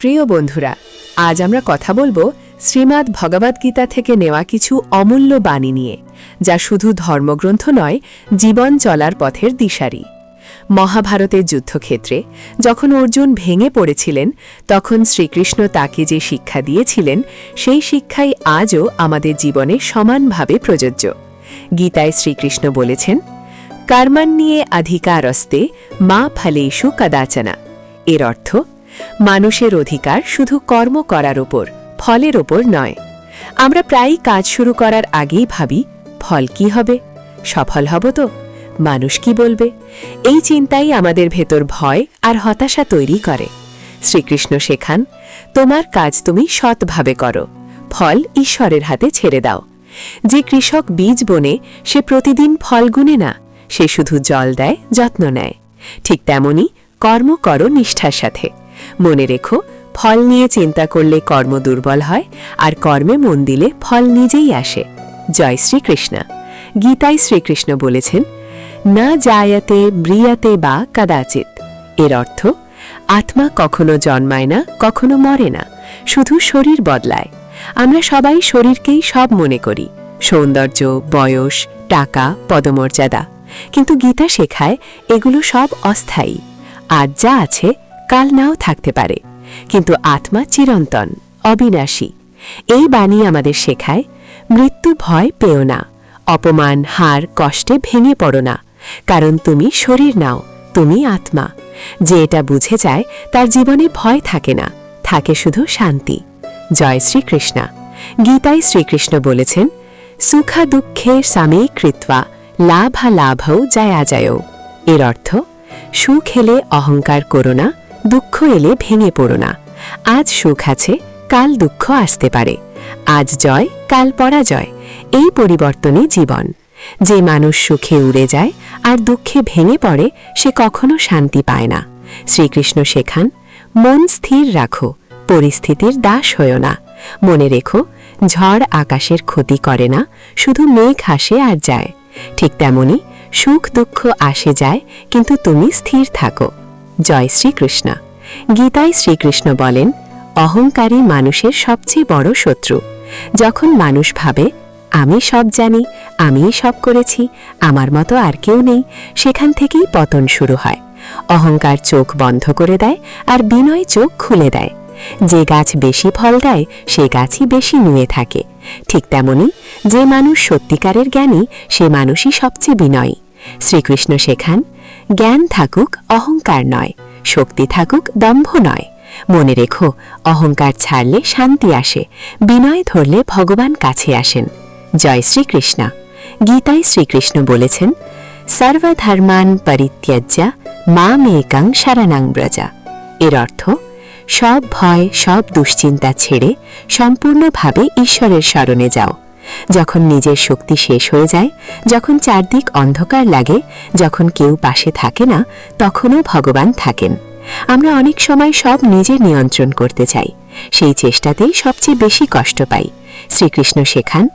প্রিয় বন্ধুরা, আজ আমরা কথা বলব শ্রীমদ্ ভগবদ্গীতা থেকে নেওয়া কিছু অমূল্য বাণী নিয়ে, যা শুধু ধর্মগ্রন্থ নয়, জীবন চলার পথের দিশারি। মহাভারতের যুদ্ধক্ষেত্রে, যখন অর্জুন ভেঙে পড়েছিলেন, তখন শ্রীকৃষ্ণ তাকে যে শিক্ষা দিয়েছিলেন, সেই শিক্ষাই আজও আমাদের জীবনে সমানভাবে প্রযোজ্য। গীতায় শ্রীকৃষ্ণ বলেছেন কর্মান্নিয়ে অধিকারস্তে মা ফলেষু কদাচনা। এর অর্থ মানুষের অধিকার শুধু কর্ম করার ওপর, ফলের ওপর নয়। আমরা প্রায়ই কাজ শুরু করার আগেই ভাবি, ফল কি হবে? সফল হব তো? মানুষ কি বলবে? এই চিন্তাই আমাদের ভেতর ভয় আর হতাশা তৈরি করে। শ্রীকৃষ্ণ শেখান, তোমার কাজ তুমি সৎভাবে করো। ফল ঈশ্বরের হাতে ছেড়ে দাও। যে কৃষক বীজ বনে, সে প্রতিদিন ফল গুনে না। সে শুধু জল দেয়, যত্ন নেয়। ঠিক তেমনি কর্ম করো নিষ্ঠার সাথে। মনে রেখো, ফল নিয়ে চিন্তা করলে কর্ম দুর্বল হয়, আর কর্মে মন দিলে ফল নিজেই আসে। জয় শ্রীকৃষ্ণ। গীতায় শ্রীকৃষ্ণ বলেছেন, না জায়াতে ব্রিয়াতে বা কদাচিৎ। এর অর্থ, আত্মা কখনো জন্মায় না, কখনো মরে না, শুধু শরীর বদলায়। আমরা সবাই শরীরকেই সব মনে করি, সৌন্দর্য, বয়স, টাকা, পদমর্যাদা। কিন্তু গীতা শেখায়, এগুলো সব অস্থায়ী। আর যা আছে কাল নাও থাকতে পারে। কিন্তু আত্মা চিরন্তন, অবিনাশী। এই বাণী আমাদের শেখায়, মৃত্যু ভয় পেও না, অপমান, হার, কষ্টে ভেঙে পড়ো না। কারণ তুমি শরীর নাও, তুমি আত্মা। যে এটা বুঝে যায়, তার জীবনে ভয় থাকে না, থাকে শুধু শান্তি। জয় শ্রীকৃষ্ণা। গীতায় শ্রীকৃষ্ণ বলেছেন, সুখা দুঃখে সামে কৃত্বা, লাভা লাভও জয়া জয় এর অর্থ, সুখ এলে অহংকার করো না দুঃখ এলে ভেঙে পড়ো না। আজ সুখ আছে, কাল দুঃখ আসতে পারে। আজ জয়, কাল পরাজয়। এই পরিবর্তনে জীবন। যে মানুষ সুখে উড়ে যায় আর দুঃখে ভেঙে পড়ে, সে কখনো শান্তি পায় না। শ্রীকৃষ্ণ শেখান, মন স্থির রাখো, পরিস্থিতির দাস হয়েও না। মনে রেখো, ঝড় আকাশের ক্ষতি করে না, শুধু মেঘ হাসে আর যায়। ঠিক তেমনি সুখ দুঃখ আসে যায়, কিন্তু তুমি স্থির থাকো। জয় শ্রীকৃষ্ণ। গীতায় শ্রীকৃষ্ণ বলেন, অহংকারী মানুষের সবচেয়ে বড় শত্রু। যখন মানুষ ভাবে, আমি সব জানি, আমিই সব করেছি, আমার মতো আর কেউ নেই, সেখান থেকেই পতন শুরু হয়। অহংকার চোখ বন্ধ করে দেয় আর বিনয় চোখ খুলে দেয়। যে গাছ বেশি ফল দেয়, সে গাছই বেশি নুয়ে থাকে। ঠিক তেমনি, যে মানুষ সত্যিকারের জ্ঞানী, সে মানুষই সবচেয়ে বিনয়ী। শ্রীকৃষ্ণ শেখান জ্ঞান থাকুক, অহংকার নয়, শক্তি থাকুক, দম্ভ নয়। মনে রেখো, অহংকার ছাড়লে শান্তি আসে, বিনয় ধরলে ভগবান কাছে আসেন। জয় শ্রীকৃষ্ণ। গীতায় শ্রীকৃষ্ণ বলেছেন, সর্বধর্মান পরিত্যাজ্যা মা মেকাং শরণাং ব্রজা। এর অর্থ, সব ভয়, সব দুশ্চিন্তা ছেড়ে সম্পূর্ণভাবে ঈশ্বরের স্মরণে যাও। যখন নিজের শক্তি শেষ হয়ে যায়, যখন চারদিক অন্ধকার লাগে, যখন কেউ পাশে থাকে না, তখনও ভগবান থাকেন। আমরা অনেক সময় সব নিজে নিয়ন্ত্রণ করতে চাই। সেই চেষ্টাতেই সবচেয়ে বেশি কষ্ট পাই। শ্রীকৃষ্ণ শেখান,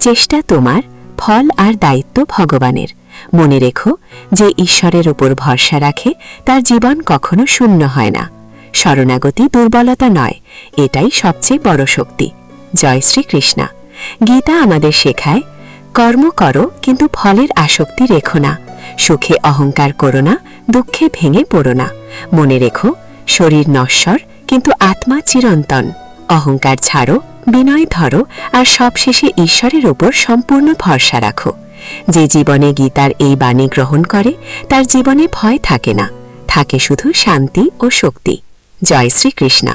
চেষ্টা তোমার, ফল আর দায়িত্ব ভগবানের। মনে রেখো যে ঈশ্বরের ওপর ভরসা রাখে, তার জীবন কখনো শূন্য হয় না। শরণাগতি দুর্বলতা নয়, এটাই সবচেয়ে বড় শক্তি। জয় শ্রীকৃষ্ণা। গীতা আমাদের শেখায়, কর্ম করো কিন্তু ফলের আসক্তি রেখো না। সুখে অহংকার করো না, দুঃখে ভেঙে পড়ো না। মনে রেখো, শরীর নশ্বর কিন্তু আত্মা চিরন্তন। অহংকার ছাড়ো, বিনয় ধরো আর সবশেষে ঈশ্বরের ওপর সম্পূর্ণ ভরসা রাখো। যে জীবনে গীতার এই বাণী গ্রহণ করে, তার জীবনে ভয় থাকে না। থাকে শুধু শান্তি ও শক্তি। জয় শ্রীকৃষ্ণ।